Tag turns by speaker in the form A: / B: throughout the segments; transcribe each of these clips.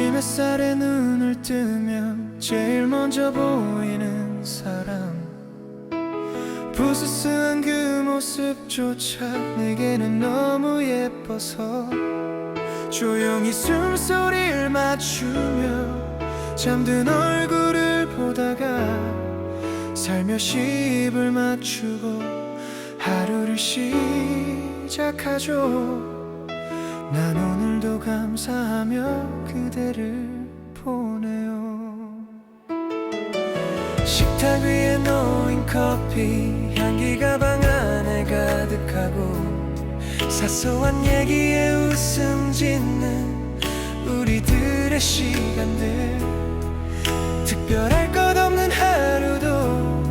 A: 햇살에 눈을 뜨면 제일 먼저 보이는 사람. 부스스한 그 모습조차 내게는 너무 예뻐서. 조용히 숨소리를 맞추며 잠든 얼굴을 보다가 살며시 입을 맞추고 하루를 시작하죠 난 오늘도 감사하며 그대를 보내요. 식탁 위에 놓인 커피 향기가 방 안에 가득하고 사소한 얘기에 웃음 짓는 우리들의 시간들. 특별할 것 없는 하루도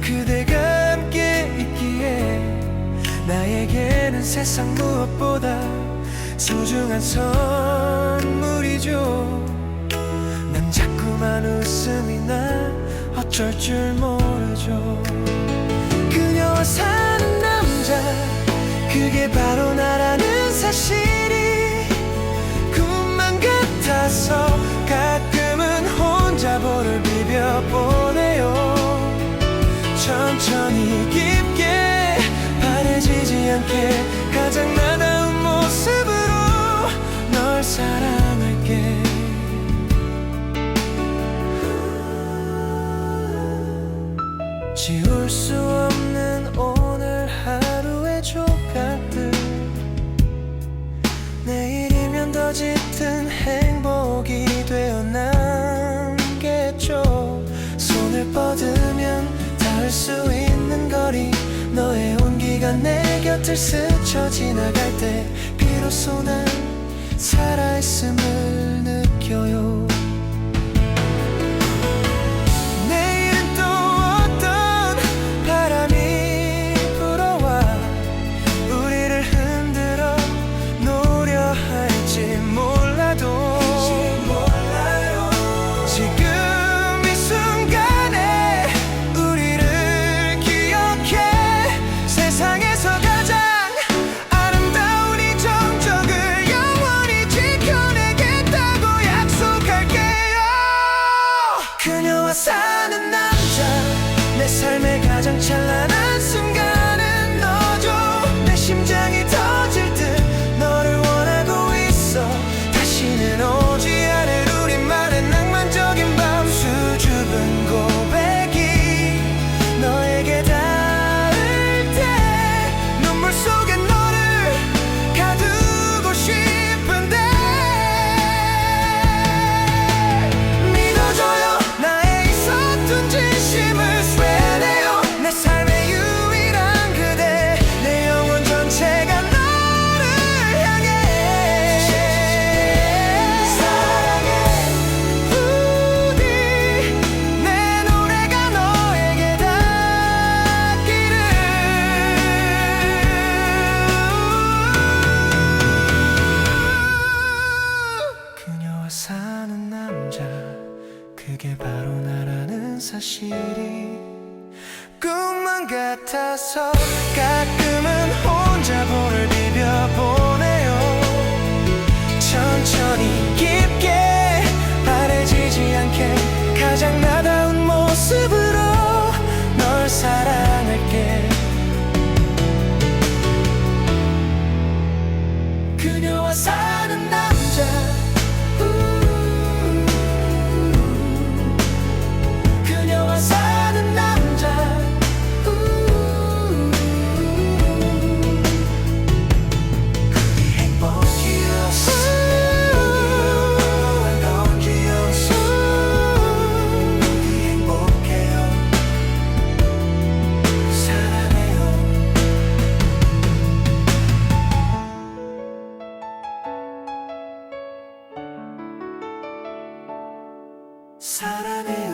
A: 그대가 함께 있기에 나에게는 세상 무엇보다 소중한 선물이죠. 난 자꾸만 웃음이 나 어쩔 줄 모르죠. 그녀와 사는 남자 그게 바로 나라는 사실이. 꿈만 같아서 가끔은 혼자 볼을 비벼보네요. 천천히 깊게 바래지지 않게 지울 수 없는 오늘 하루의 조각들. 내일이면 더 짙은 행복이 되어 남겠죠. 손을 뻗으면 닿을 수 있는 거리. 너의 온기가 내 곁을 스쳐 지나갈 때 비로소 난 살아있음을 느껴요 사실이 꿈만 같아서 가끔 사랑해.